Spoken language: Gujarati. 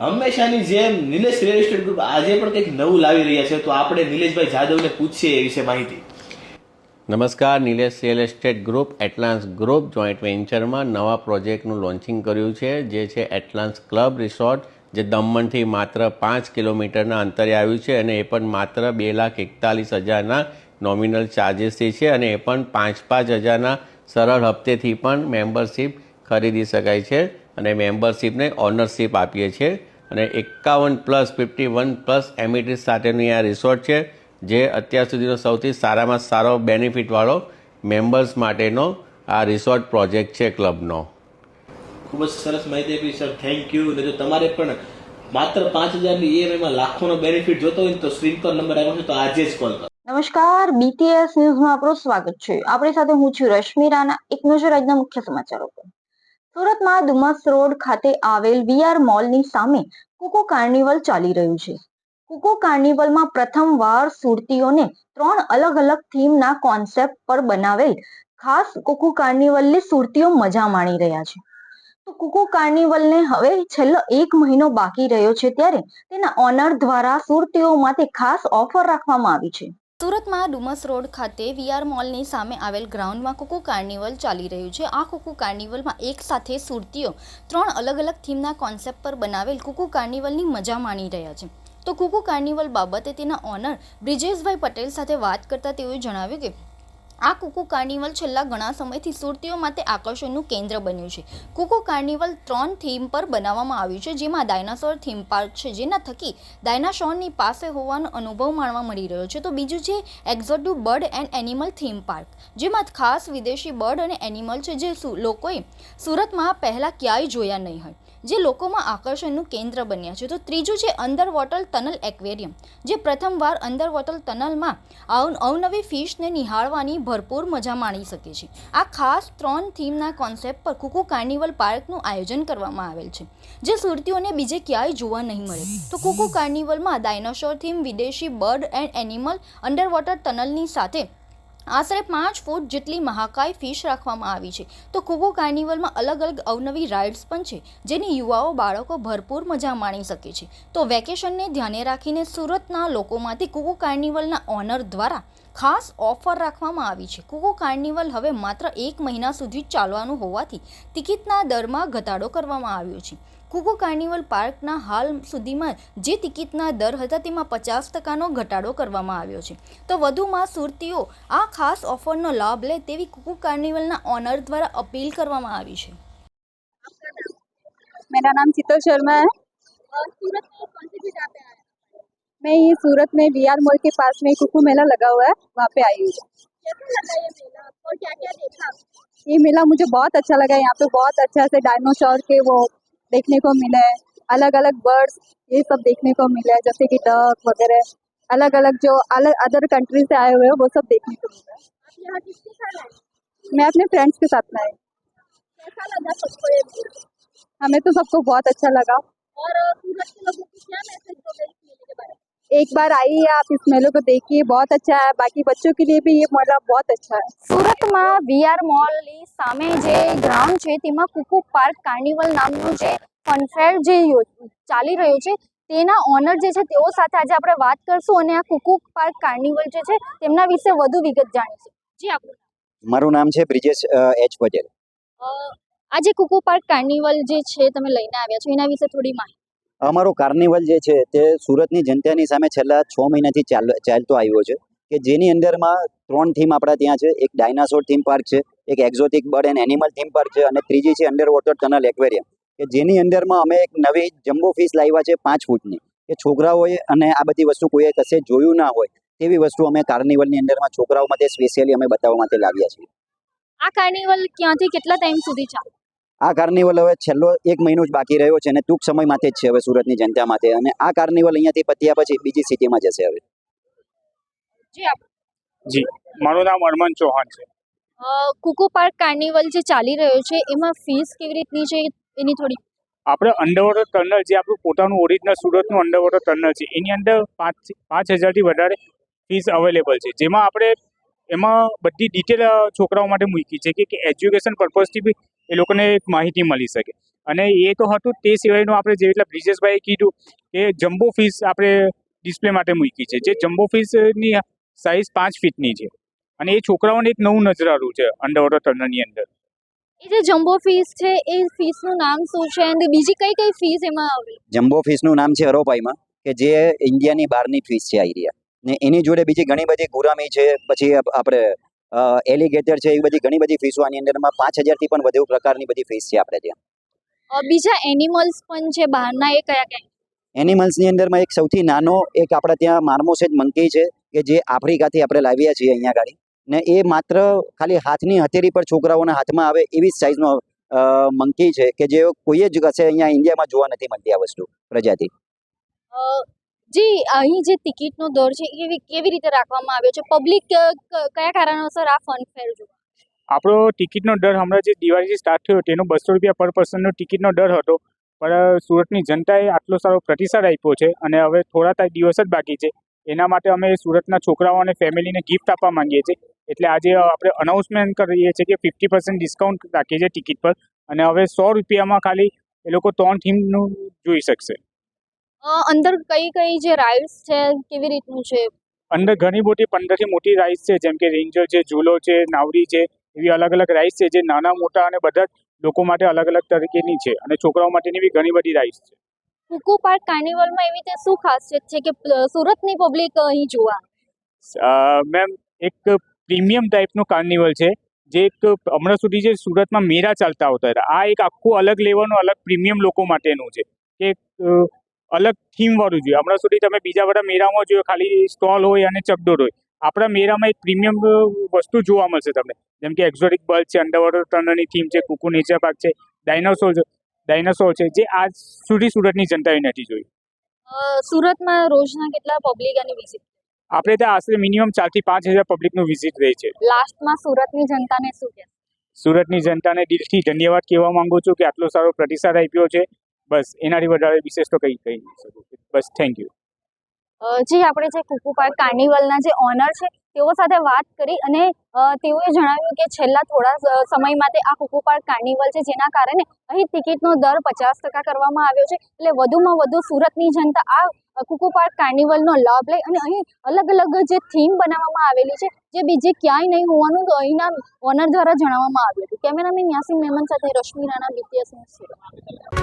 હંમેશાની જેમ નિલેશ રિયલ એસ્ટેટ ગ્રુપ આજે પણ કંઈક નવું લાવી રહ્યા છે, તો આપણે નિલેશભાઈ જાદવને પૂછીએ એ વિશે માહિતી. નમસ્કાર, નિલેશ રિયલ એસ્ટેટ ગ્રુપ એટલાન્સ ગ્રુપ જોઈન્ટ વેન્ચરમાં નવા પ્રોજેક્ટનું લોન્ચિંગ કર્યું છે, જે છે એટલાન્સ ક્લબ રિસોર્ટ જે દમણથી માત્ર પાંચ કિલોમીટરના અંતરે આવ્યું છે અને એ પણ માત્ર બે લાખ એકતાલીસ હજારના નોમિનલ ચાર્જિસથી છે અને એ પણ પાંચ પાંચ હજારના સરળ હપ્તેથી પણ મેમ્બરશીપ ખરીદી શકાય છે. અને મેમ્બરશીપને ઓનરશીપ આપીએ છીએ. અને એકાવન plus fifty one plus amenities સાથેની આ રિસોર્ટ છે જે અત્યાર સુધીનો સૌથી સારામાં સારો બેનિફિટવાળો મેમ્બર્સ માટેનો આ રિસોર્ટ પ્રોજેક્ટ છે ક્લબનો ખૂબ જ સરસ માહિતી આપી સર થેન્ક યુ અને જો તમારે પણ માત્ર પાંચ હજારની ઈએમઆઈમાં લાખોનો બેનિફિટ જોતો હોય તો સ્ક્રીન પર નંબર આવ્યો છે તો આજે જ કોલ કરો. નમસ્કાર. બીટીએસ ન્યૂઝમાં આપનું સ્વાગત છે. આપણી સાથે હું છું રશ્મિ રાણા. એક નજર આજના મુખ્ય સમાચારો પર. સુરતમાં ડુમસ રોડ ખાતે આવેલ વીઆર મોલની સામે કુકુ કાર્નિવલ ચાલી રહ્યું છે. કુકુ કાર્નિવલમાં પ્રથમવાર સુરતીઓને ત્રણ અલગ અલગ થીમના કોન્સેપ્ટ પર બનાવેલ ખાસ કુકુ કાર્નિવલની સુરતીઓ મજા માણી રહ્યા છે. તો કુકુ કાર્નિવલને હવે છેલ્લો એક મહિનો બાકી રહ્યો છે ત્યારે તેના ઓનર દ્વારા સુરતીઓ માટે ખાસ ઓફર રાખવામાં આવી છે. સુરતમાં ડુમસ રોડ ખાતે વીઆર મોલની સામે આવેલ ગ્રાઉન્ડમાં કુકુ કાર્નિવલ ચાલી રહ્યું છે. આ કુકુ કાર્નિવલમાં એક સાથે સુરતીઓ ત્રણ અલગ અલગ થીમના કોન્સેપ્ટ પર બનાવેલ કુકુ કાર્નિવલની મજા માણી રહ્યા છે. તો કુકુ કાર્નિવલ બાબતે તેના ઓનર બ્રિજેશભાઈ પટેલ સાથે વાત કરતા તેઓએ જણાવ્યું કે આ કુકુ કાર્નિવલ છેલ્લા ઘણા સમયથી સુરતીઓ માટે આકર્ષણનું કેન્દ્ર બન્યું છે. કુકુ કાર્નિવલ ત્રણ થીમ પર બનાવવામાં આવ્યું છે, જેમાં ડાયનાસોર થીમ પાર્ક છે, જેના થકી ડાયનાસોરની પાસે હોવાનો અનુભવ માણવા મળી રહ્યો છે. તો બીજું છે exotic bird and animal theme park, જેમાં ખાસ વિદેશી બર્ડ અને એનિમલ છે, જે લોકોએ સુરતમાં પહેલાં ક્યાંય જોયા નહીં હોય. જે લોકોમાં આકર્ષણનું કેન્દ્ર બન્યા છે. તો ત્રીજું છે અંડર વોટર ટનલ એક્વેરિયમ, જે પ્રથમવાર અંડર વોટર ટનલમાં અવ- અવનવી ફિશને નિહાળવાની ભરપૂર મજા માણી શકે છે. આ ખાસ ત્રણ થીમના કોન્સેપ્ટ પર કુકુ કાર્નિવલ પાર્કનું આયોજન કરવામાં આવેલ છે, જે સુરતીઓને બીજે ક્યાંય જોવા નહીં મળે. તો કુકુ કાર્નિવલમાં ડાયનોસોર થીમ વિદેશી bird and animal under water ટનલની સાથે આશરે પાંચ ફૂટ જેટલી મહાકાય ફિશ રાખવામાં આવી છે. તો કુકુ કાર્નિવલમાં અલગ અલગ અવનવી રાઇડ્સ પણ છે, જેની યુવાઓ બાળકો ભરપૂર મજા માણી શકે છે. તો વેકેશનને ધ્યાને રાખીને સુરતના લોકોમાંથી કુકુ કાર્નિવલના ઓનર દ્વારા ખાસ ઓફર રાખવામાં આવી છે. કુકો કાર્નિવલ હવે માત્ર એક મહિના સુધી ચાલવાનું હોવાથી ટિકિટના દરમાં ઘટાડો કરવામાં આવ્યો છે. કુકુ કાર્નિવલ પાર્કના હાલ સુધીમાં જે ટિકિટના દર હતા તેમાં પચાસ ટકાનો ઘટાડો કરવામાં આવ્યો છે તો વધુમાં સુરતીઓ આ ખાસ ઓફરનો લાભ લે તેવી કુકુ કાર્નિવલના ઓનર દ્વારા અપીલ કરવામાં આવી છે मेरा नाम शीतल शर्मा है मैं ये सूरत में बी आर मॉल के पास में कुकू मेला लगा हुआ है वहाँ पे आई हूँ ये मेला मुझे बहुत अच्छा लगा यहाँ पे बहुत अच्छा से डायनासोर के वो देखने को मिला है। अलग अलग बर्ड्स ये सब देखने को मिला है जैसे कि डक वगैरह। अलग अलग जो अलग अदर कंट्री से आए हुए हैं वो सब देखने को मिला है। मैं अपने फ्रेंड्स के साथ में आई हमें तो सबको बहुत अच्छा लगा। एक बार आइए आप इस मेले को देखिए बहुत अच्छा है बाकी बच्चों के लिए भी ये मेला बहुत अच्छा है સુરતમાં વીઆર મોલની સામે જે ગ્રાઉન્ડ છે તેમાં કુકુ પાર્ક કાર્નિવલ નામનું જે ફનફેર જે યો- ચાલી રહ્યો છે તેના ઓનર જે છે તેઓ સાથે આજે આપણે વાત કરશું અને આ કુકુ પાર્ક કાર્નિવલ જે છે તેમના વિશે વધુ વિગત જાણીશું જી આપણું મારું નામ છે બ્રિજેશ અ, એચ પટેલ આજે કુકુ પાર્ક કાર્નિવલ જે છે તમે લઈને આવ્યા છો એના વિશે થોડી માહિતી અમારો કાર્નિવલ જે છે તે સુરતની જનતાની સામે છેલ્લા છ મહિનાથી ચાલ, ચાલતો આવ્યો છે કે જેની અંદરમાં ત્રણ થીમ આપણા ત્યાં છે. એક ડાયનાસોર થીમ પાર્ક છે, એક exotic bird and animal theme park છે અને ત્રીજી છે અંડર વોટર ટનલ એક્વેરિયમ. કે જેની અંદરમાં અમે એક નવી જમ્બો ફિશ લાવ્યા છે પાંચ ફૂટની. કે છોકરાઓએ અને આ બધી વસ્તુ કોઈએ કશે જોયું ના હોય તેવી વસ્તુ અમે કાર્નિવલની અંદરમાં છોકરાઓ માટે સ્પેશિયલી અમે બતાવવા માટે લાવ્યા છીએ. આ કાર્નિવલ ક્યાંથી કેટલા ટાઈમ સુધી ચાલે? આ કાર્નિવલ હવે છેલ્લો એક મહિનો જ બાકી રહ્યો છે અને ટૂંક સમય માટે જ છે હવે સુરતની જનતા માટે. અને આ કાર્નિવલ અહીંયાથી પત્યા પછી બીજી સિટીમાં જશે હવે. જી જી. મારું નામ અરમન ચૌહાણ છે. કુકુ પાર્ક કાર્નિવલ જે ચાલી રહ્યો છે એમાં ફીસ કેવી રીતની છે? એની થોડી આપણે અંડરવોટર ટનલ જે આપણું પોતાનું ઓરિજિનલ સુરતનું અંડરવોટર ટનલ છે એની અંદર પાંચ પાંચ હજારથી વધારે ફીસ અવેલેબલ છે. જેમાં આપણે એમાં બધી ડિટેલ છોકરાઓ માટે મૂકી છે કે- કે એજ્યુકેશન પર્પઝથી બી એ લોકોને એક માહિતી મળી શકે. અને એ તો હતું તે સિવાયનું આપણે જે એટલે બ્રિજેશભાઈએ કીધું કે જમ્બો ફીસ આપણે ડિસ્પ્લે માટે મૂકી છે. જે જમ્બો ફીસની સાઇઝ પાંચ ફીટની છે. અને એ છોકરાઓને એક નવું નજરારું છે અંડરવોટર ટનલની અંદર. એ જે જમ્બો ફીસ છે એ ફીસનું નામ શું છે? અને બીજી કઈ કઈ ફીસ એમાં આવે? જમ્બો ફીસનું નામ છે અરોપાઈમાં કે જે ઇન્ડિયાની બહારની ફીસ છે આ એરિયા ને એની જોડે બીજી ઘણી બધી ગુરામી છે પછી આપણે એલિગેટર છે એવી બધી ઘણી બધી ફિશો આની અંદરમાં પાંચ હજારથી પણ વધુ પ્રકારની બધી ફિશ છે આપણે ત્યાં. બીજા એનિમલ્સ પણ છે બહારના એ કયા કયા? એનિમલ્સની અંદરમાં એક સૌથી નાનો એક આપણે ત્યાં માર્મોસેજ મંકી છે કે જે આફ્રિકાથી આપણે લાવ્યા છીએ અહીંયા ગાડી. ને એ માત્ર ખાલી હાથની હથેળી પર છોકરાઓના હાથમાં આવે એવી જ સાઇઝનો મંકી છે કે જે કોઈ જ કશે અહીંયા ઇન્ડિયામાં જોવા નથી મળતી આ વસ્તુ પ્રજાતિ. જી, અહીં જે ટિકિટનો દર છે, એ કેવી રીતે રાખવામાં આવ્યો છે? પબ્લિક કયા કારણોસર આ ફન ફેર જો આપણો ટિકિટનો દર હમણાં જે દિવાળીથી સ્ટાર્ટ થયો, તેનો બસો રૂપિયા પર પર્સનનો ટિકિટનો દર હતો. પણ સુરતની જનતાએ આટલો સારો પ્રતિસાદ આપ્યો છે અને હવે થોડા દિવસ જ બાકી છે. એના માટે અમે સુરતના છોકરાઓ અને ફેમિલીને ગિફ્ટ આપવા માંગીએ છીએ. એટલે આજે આપણે અનાઉન્સમેન્ટ કરીએ છીએ કે ફિફ્ટી પર્સન્ટ ડિસ્કાઉન્ટ રાખીએ છીએ ટિકિટ પર. અને હવે સો રૂપિયામાં ખાલી એ લોકો ત્રણ થીમનું જોઈ શકશે. અંદર કઈ કઈ જે રાઇડ્સ છે કેવી રીતનું છે? અંદર ઘણી મોટી પંદરથી મોટી રાઇડ્સ છે જેમ કે રેન્જર છે ઝૂલો છે નાવડી છે એવી અલગ અલગ રાઇડ્સ છે જે નાના મોટા અને બધા લોકો માટે અલગ અલગ તરીકેની છે અને છોકરાઓ માટેની બી ઘણી બધી રાઇડ્સ છે. કુકુ પાર્ક કાર્નિવલમાં એવી રીતે શું ખાસિયત છે કે સુરતની પબ્લિક અહીં જોવા? મેમ એક પ્રીમિયમ ટાઈપનું કાર્નિવલ છે જે એક હમણાં સુધી જે સુરતમાં મેળા ચાલતા આવતા હતા. આ એક આખું અલગ લેવલનું અલગ પ્રીમિયમ લોકો માટેનું છે કે અલગ થીમ વાળું જોઈએ. હમણાં સુધી તમે બીજા બધા મેળામાં જોયો ખાલી સ્ટોલ હોય અને ચકડોળ હોય. આપણા મેળામાં એક પ્રીમિયમ વસ્તુ જોવા મળશે તમને. જેમ કે એક્ઝોટિક બલ્બ છે અંડરવોટર ટનલની થીમ છે કુકુ નેચર પાર્ક છે ડાયનોસોર છે ડાયનોસોર છે જે આજ સુધી સુરતની જનતાએ નથી જોયું સુરતમાં રોજના કેટલા પબ્લિક અને વિઝિટ આપણે ત્યાં આશરે મિનિમમ ચારથી પાંચ હજાર પબ્લિકનું વિઝિટ રહે છે. લાસ્ટમાં સુરતની જનતાને શું કહે સુરતની જનતાને દિલથી ધન્યવાદ કહેવા માંગુ છું કે આટલો સારો પ્રતિસાદ આપ્યો છે. બસ, એનાથી વધારે વિશેષ તો કંઈ કહી નહીં શકું. બસ થેન્ક યુ જી આપણે જે કુકુ પાર્ક કાર્નિવલના જે ઓનર છે, તેઓ સાથે વાત કરી અને તેઓએ જણાવ્યું કે છેલ્લા થોડા સમયમાં તે આ કુકુ પાર્ક કાર્નિવલ છે, જેના કારણે અહીં ટિકિટનો દર પચાસ ટકા કરવામાં આવ્યો છે. એટલે વધુમાં વધુ સુરતની જનતા આ કુકુ પાર્ક કાર્નિવલનો લાભ લે અને અહીં અલગ અલગ જે થીમ બનાવવામાં આવેલી છે, જે બીજે ક્યાંય નહીં હોવાનું અહીંના ઓનર દ્વારા જણાવવામાં આવ્યું હતું. કેમેરામેન યાસીન મેમન સાથે રશ્મિ રાણા બીટીએસ ન્યૂઝ